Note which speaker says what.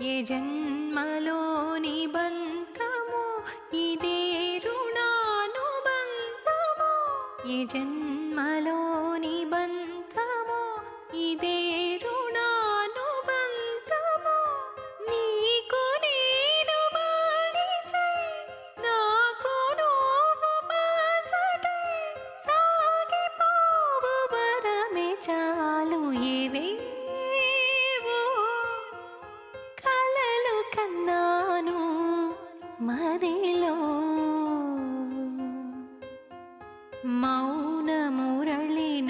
Speaker 1: ఏ జన్మలో నిబంధము ఇదే రుణానుబంధము ఏ జన్మలో నిబంధ ौन मुरळी